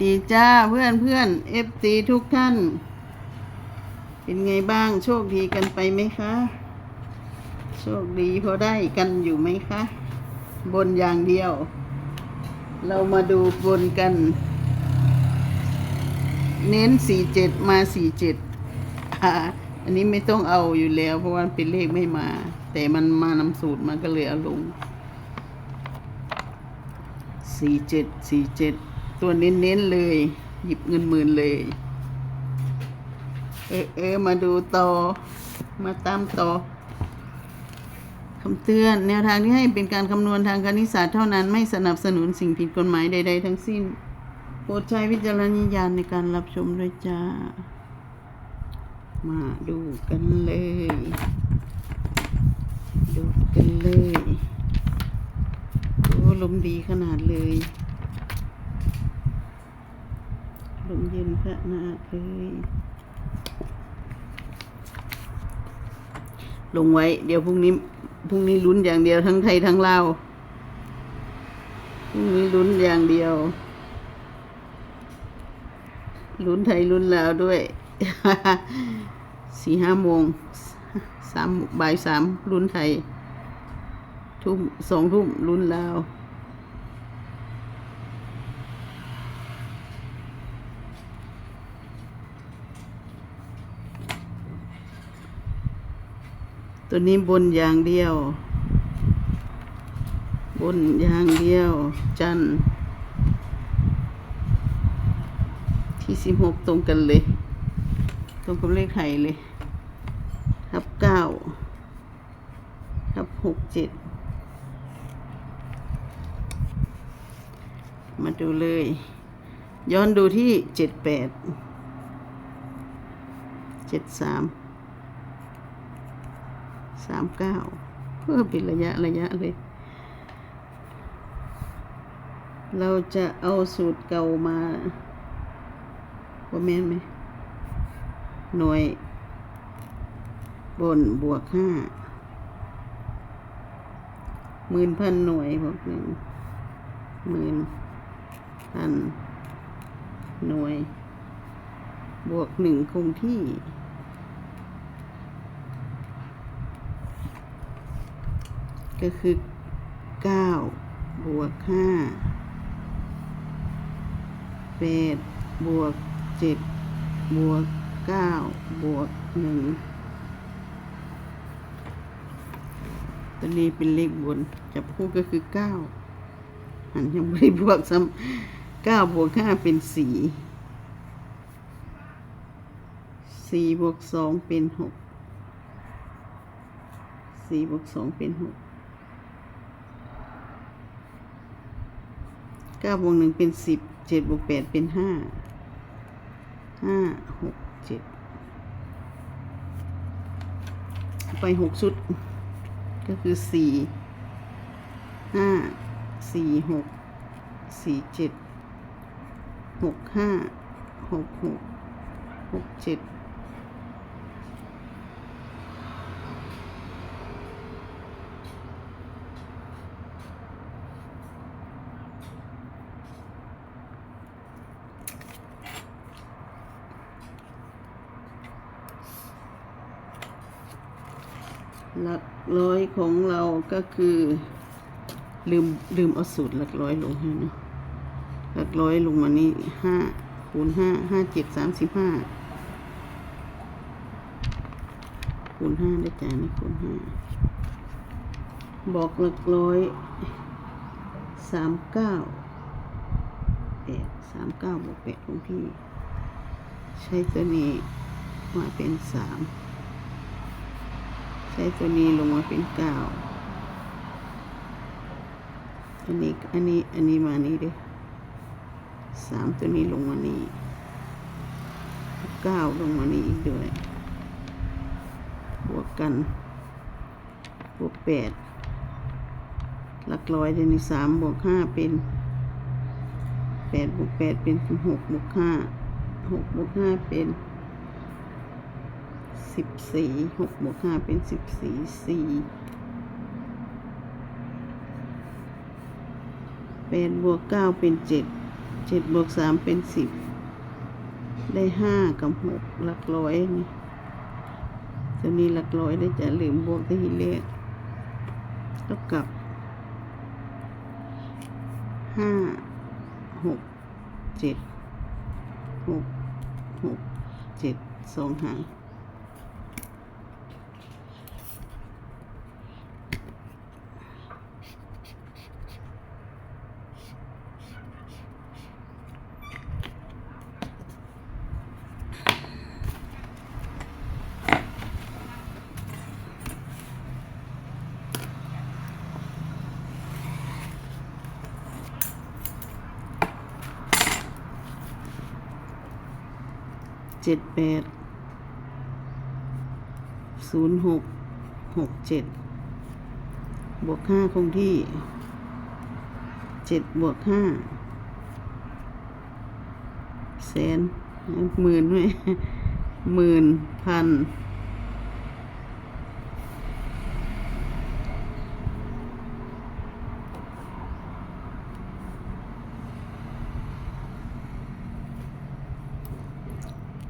ดีจ้าเพื่อนเพื่อนเอฟซีทุกท่าน เป็นไงบ้างโชคดีกันไปไหมคะ โชคดีพอได้กันอยู่ไหมคะ บนอย่างเดียว เรามาดูบนกัน เน้นสี่เจ็ดมาสี่เจ็ดอันนี้ไม่ต้องเอาอยู่แล้ว เพราะว่าเป็นเลขไม่มา แต่มันมานำสูตรมันก็เลยเอาลงสี่เจ็ดสี่เจ็ด ตัวเน้นๆเลย หยิบเงินหมื่นเลย เออเออมาดูต่อ มาตามต่อคำเตือน แนวทางที่ให้เป็นการคำนวณทางคณิตศาสตร์เท่านั้นไม่สนับสนุนสิ่งผิดกฎหมายใด ๆ ทั้งสิ้น โปรดใช้วิจารณญาณในการรับชมด้วยจ้า มาดูกันเลย ดูกันเลย โอ้ลมดีขนาดเลย ลมเย็นขนาดเลยลงไว้ เดี๋ยวพรุ่งนี้พรุ่งนี้ลุ้นอย่างเดียวทั้งไทยทั้งลาวพรุ่งนี้ลุ้นอย่างเดียว ลุ้นไทยลุ้นลาวด้วยสี่ห้าโมงสามบ่ายสามลุ้นไทย ทุ่มสองทุ่มลุ้นลาว ตัวนี้บนอย่างเดียว บนอย่างเดียว จันที่สิบหกตรงกันเลย ตรงกับเลขไทยเลยทับเก้าทับหกเจ็ดมาดูเลย ย้อนดูที่เจ็ดแปดเจ็ดสาม สามเก้าเพื่อเป็นระยะระยะเลย เราจะเอาสูตรเก่ามาว่าแม่นไหม หน่วย บนบวกห้าหมื่นพันหน่วยบวกหนึ่งหมื่นพันหน่วย บวกหนึ่งคงที่ ก็คือเก้าบวกห้าแปดบวกเจ็ดบวกเก้าบวกหนึ่งตัวนี้เป็นเลขบนจับคู่ก็คือเก้าหันยังไม่ได้บวกซ้ำเก้าบวกห้าเป็นสี่สี่บวกสองเป็นหกสี่บวกสองเป็นห กเก้าบวกหนึ่งเป็นสิบเจ็ดบวกแปดเป็นห้าห้าหกเจ็ดไปหกชุด ก็คือสี่ห้าสี่หกสี่เจ็ดหกห้าหกหกหกเจ็ด หลักร้อยของเราก็คือ ลืมลืมเอาสูตรหลักร้อยลงให้นะหลักร้อยลงมานี่ห้าคูณห้าห้าเจ็ดสามสิบห้าคูณห้าได้จ่ายนี่คูณห้าบอกหลักร้อยสามเก้าแปดสามเก้าบวกแปดของพี่ ใช้ตัวนี้มาเป็นสาม ใช้ตัวนี้ลงมาเป็นเก้าอันนี้อันนี้อันนี้มานี้ด้วยสามตัวนี้ลงมานี่เก้าลงมานี่อีกด้วยบวกกันบวกแปดหลักร้อยเดี๋ยวนี้สามบวกห้าเป็นแปดบวกแปดเป็นหกบวกห้าหกบวกห้าเป็น สิบสี่หกบวกห้าเป็นสิบสี่สี่แปดบวกเก้าเป็นเจ็ดเจ็ดบวกสามเป็นสิบได้ห้ากับหกหลักร้อยนี่ตัวนี้หลักร้อยได้จะลืมบวกที่เลขเท่ากับห้าหกเจ็ดหกหกเจ็ดสองหาง เจ็ดแปดศูนย์หกหกเจ็ดบวกห้าคงที่เจ็ดบวกห้าแสนหมื่นไหมหมื่นพัน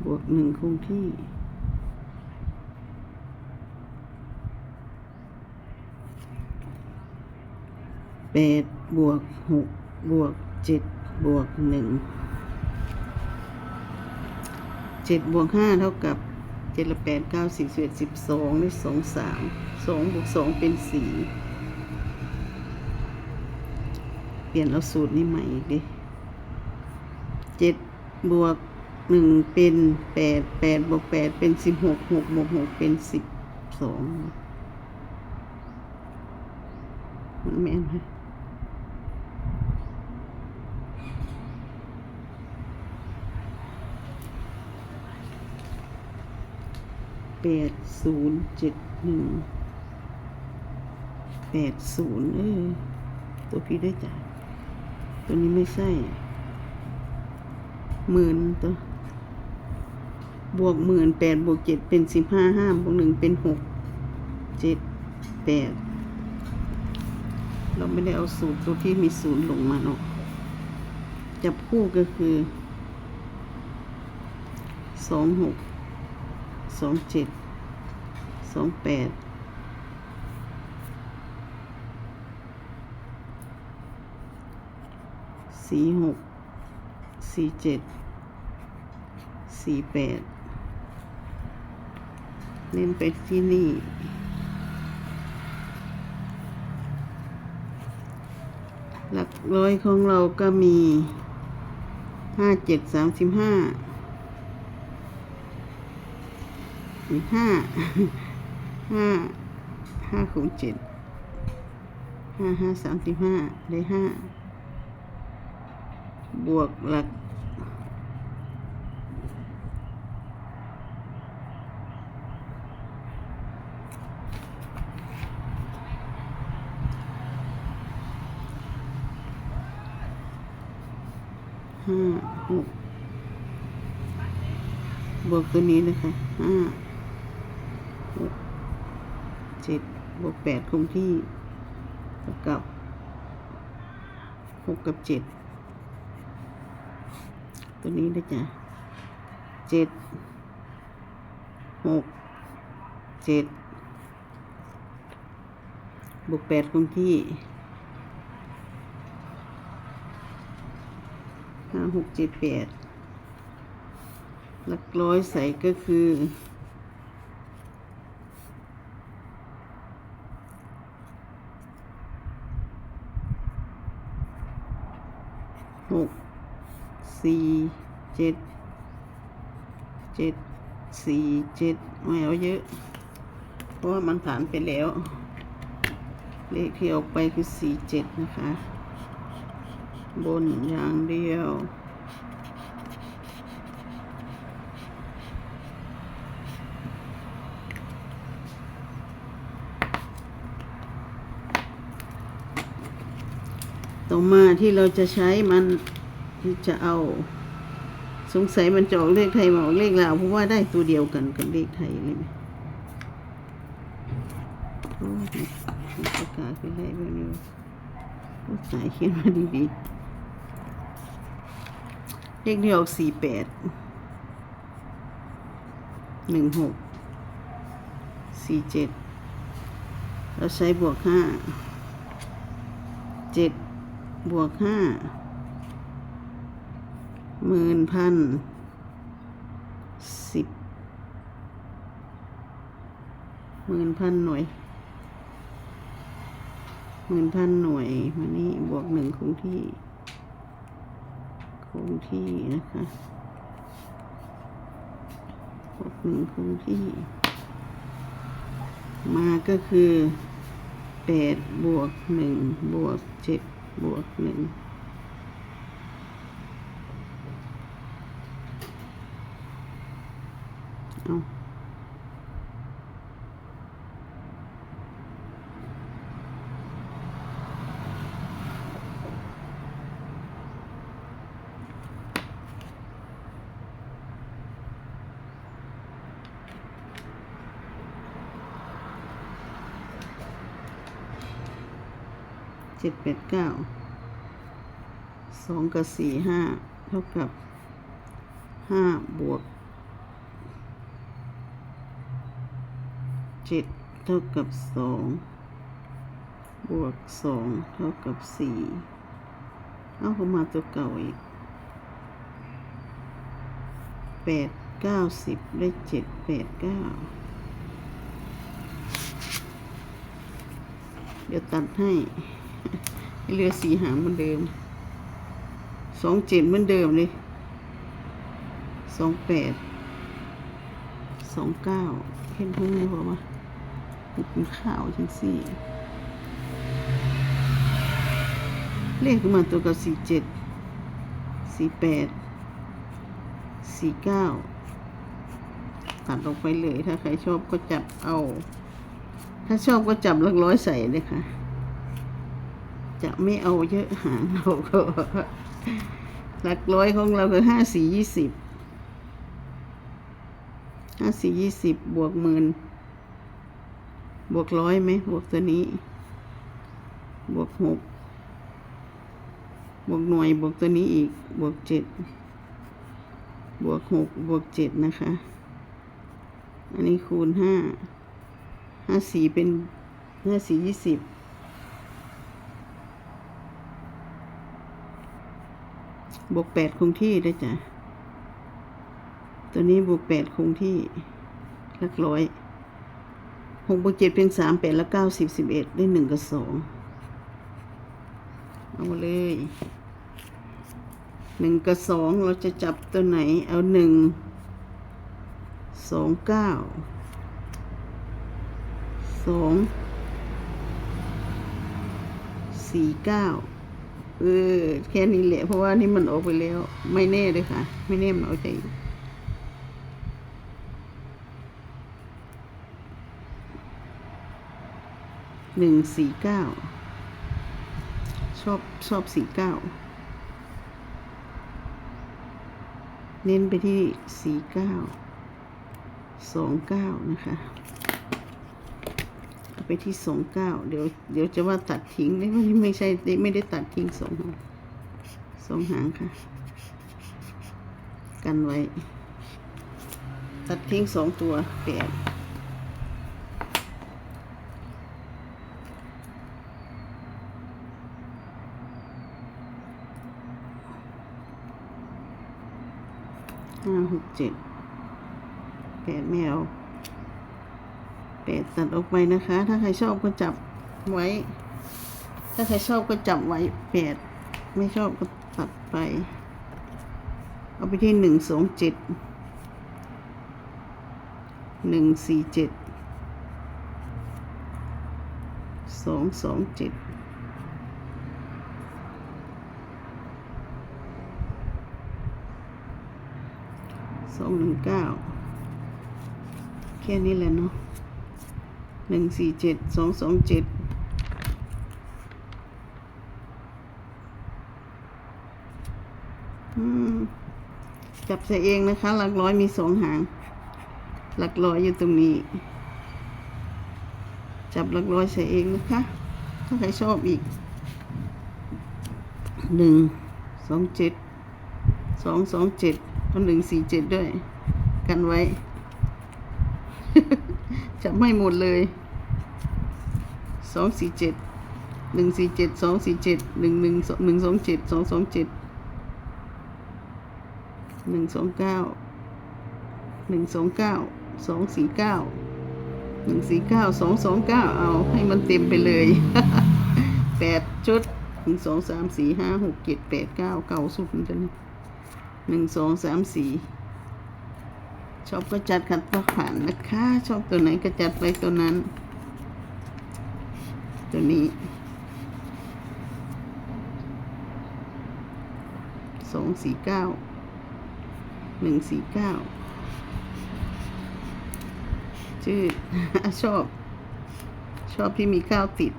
บวกหนึ่งคงที่ แปดบวกหกบวกเจ็ดบวกหนึ่งเจ็ดบวกห้าเท่ากับเจ็ดละแปดเก้าสิบสิบเอ็ดสิบสองได้สองสามสองบวกสองเป็นสี่เปลี่ยนเอาสูตรนี้ใหม่อีกดิเจ็ดบวก หนึ่งเป็นแปดแปดบวกแปดเป็นสิบหกหกบวกหกเป็นสิบสองมันแม่นไหมแปดศูนย์เจ็ดหนึ่งแปดศูนย์เออตัวพี่ได้จ้ะตัวนี้ไม่ใช่หมื่นตัว บวกหมื่นแปดบวกเจ็ดเป็นสิบห้าห้าบวกหนึ่งเป็นหกเจ็ดแปดเราไม่ได้เอาสูตรตัวที่มีศูนย์ลงมาเนาะจับคู่ก็คือสองหกสองเจ็ดสองแปดสี่หกสี่เจ็ดสี่แปด เล่นไปที่นี่ หลักร้อยของเราก็มีห้าเจ็ดสามสิบห้ามีห้าห้าห้าคูณเจ็ดห้าห้าสามสิบห้าได้ห้าบวกหลัก ห้าหกบวกตัวนี้นะคะห้าหกเจ็ดบวกแปดคงที่กับหกกับเจ็ดตัวนี้นะจ๊ะเจ็ดหกเจ็ดบวกแปดคงที่ ห้าหกเจ็ดแปดหลักร้อยใส่ก็คือหกสี่เจ็ดเจ็ดสี่เจ็ดไม่เอาเยอะ เพราะว่ามันผ่านไปแล้ว เลขที่ออกไปคือสี่เจ็ดนะคะ บนอย่างเดียว ต่อมาที่เราจะใช้มันที่จะเอา สงสัยมันจะออกเลขไทยมาออกเลขลาวเพราะว่าได้ตัวเดียวกันกับเลขไทยเลยไหมโอ้ยปากกาคืออะไรแบบนี้วสายเขียนมาดีๆ เลขที่ออกสี่แปดหนึ่งหกสี่เจ็ดเราใช้บวกห้าเจ็ดบวกห้าหมื่นพันสิบหมื่นพันหน่วยหมื่นพันหน่วยมานี่บวกหนึ่งคงที่ งที่นะคะบวกหนึ่งคงที่ มาก็คือแปดบวกหนึ่งบวกเจ็ดบวกหนึ่งเอา จ็ดแปดเก้าสองกับสี่ห้าเท่ากับห้าบวกเจ็ดเท่ากับสองบวกสองเท่ากับสี่เอาเข้ามาตัวเก่าอีกแปดเก้าสิบได้เจ็ดแปดเก้าเดี๋ยวตัดให้ให้ เหลือสีหางเหมือนเดิมสองเจ็ดเหมือนเดิมเลยสองแปดสองเก้าเห็นพุ่งเลยบอกว่ากินข้าวจังสี่เลขมาตัวกับสี่เจ็ดสี่แปดสี่เก้าตัดออกไปเลยถ้าใครชอบก็จับเอา ถ้าชอบก็จับลักร้อยใส่เลยค่ะ จะไม่เอาเยอะหางเราก็หลักร้อยของเราคือห้าสี่ยี่สิบห้าสี่ยี่สิบบวกหมื่นบวกร้อยไหมบวกตัวนี้ บวกหกบวกหน่วยบวกตัวนี้อีก บวกเจ็ดบวกหกบวกเจ็ดนะคะ อันนี้คูณห้าห้าสี่เป็นห้าสี่ยี่สิบ บวกแปดคงที่ได้จ้ะ ตัวนี้บวกแปดคงที่หลักร้อยหกบวกเจ็ดเป็นสามแปดแล้วเก้าสิบสิบเอ็ดได้หนึ่งกับสองเอาเลยหนึ่งกับสองเราจะจับตัวไหน เอาหนึ่งสองเก้าสองสี่เก้า เออแค่นี้แหละเพราะว่านี่มันออกไปแล้ว ไม่แน่เลยค่ะ ไม่แน่มันเอาใจหนึ่งสี่เก้าชอบชอบสี่เก้าเน้นไปที่สี่เก้าสองเก้านะคะ ไปที่สองเก้าเดี๋ยวเดี๋ยวจะว่าตัดทิ้งไม่ไม่ใช่ไม่ได้ตัดทิ้งสองหางสองหางค่ะ กันไว้ ตัดทิ้งสองตัวแปดห้าหกเจ็ดแปดไม่ เอาแปดตัดออกไปนะคะ ถ้าใครชอบก็จับไว้ ถ้าใครชอบก็จับไว้แปดไม่ชอบก็ตัดไป เอาไปที่หนึ่งสองเจ็ดหนึ่งสี่เจ็ดสองสองเจ็ดสองหนึ่งเก้าแค่นี้แหละเนาะ หนึ่งสี่เจ็ดสองสองเจ็ดจับใส่เองนะคะ หลักร้อยมีสองหาง หลักร้อยอยู่ตรงนี้ จับหลักร้อยใส่เองนะคะ ถ้าใครชอบอีกหนึ่งสองเจ็ดสองสองเจ็ดเอาหนึ่งสี่เจ็ดด้วย กันไว้ จะไม่หมดเลยสองสี่เจ็ดหนึ่งสี่เจ็ดสองสี่เจ็ดหนึ่งหนึ่งหนึ่งสองเจ็ดสองสองเจ็ดหนึ่งสองเก้าหนึ่งสองเก้าสองสี่เก้าหนึ่งสี่เก้าสองสองเก้าเอาให้มันเต็มไปเลยแปดชุดหนึ่งสองสามสี่ห้าหกเจ็ดแปดเก้าเก้าสุดเหมือนกันหนึ่งสองสามสี่ ชอบก็จัดขัดก็ผ่านนะคะ ชอบตัวไหนก็จัดไปตัวนั้น ตัวนี้สองสี่เก้าหนึ่งสี่เก้าชื่อชอบ ชอบที่มีเก้าติด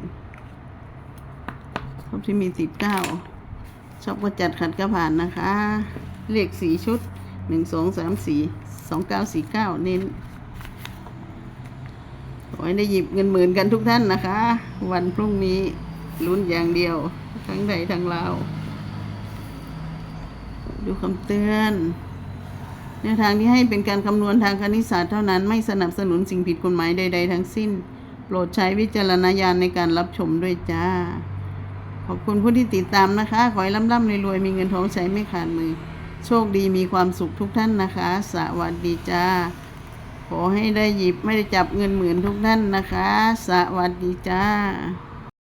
ชอบที่มีติดเก้าชอบก็จัดขัดก็ผ่านนะคะ เลขสีชุดหนึ่งสองสามสี่ สองเก้าสี่เก้าเน้นขอให้ได้หยิบเงินหมื่นกันทุกท่านนะคะ วันพรุ่งนี้ลุ้นอย่างเดียว ทั้งใดทั้งลาวดูคำเตือนแนวทางที่ให้เป็นการคำนวณทางคณิตศาสตร์เท่านั้นไม่สนับสนุนสิ่งผิดกฎหมายใด ๆ ทั้งสิ้น โปรดใช้วิจารณญาณในการรับชมด้วยจ้า ขอบคุณผู้ที่ติดตามนะคะ ขอให้ร่ำๆรวยๆมีเงินทองใช้ไม่ขาดมือ โชคดีมีความสุขทุกท่านนะคะ สวัสดีจ้า ขอให้ได้หยิบไม่ได้จับเงินหมื่นทุกท่านนะคะ สวัสดีจ้า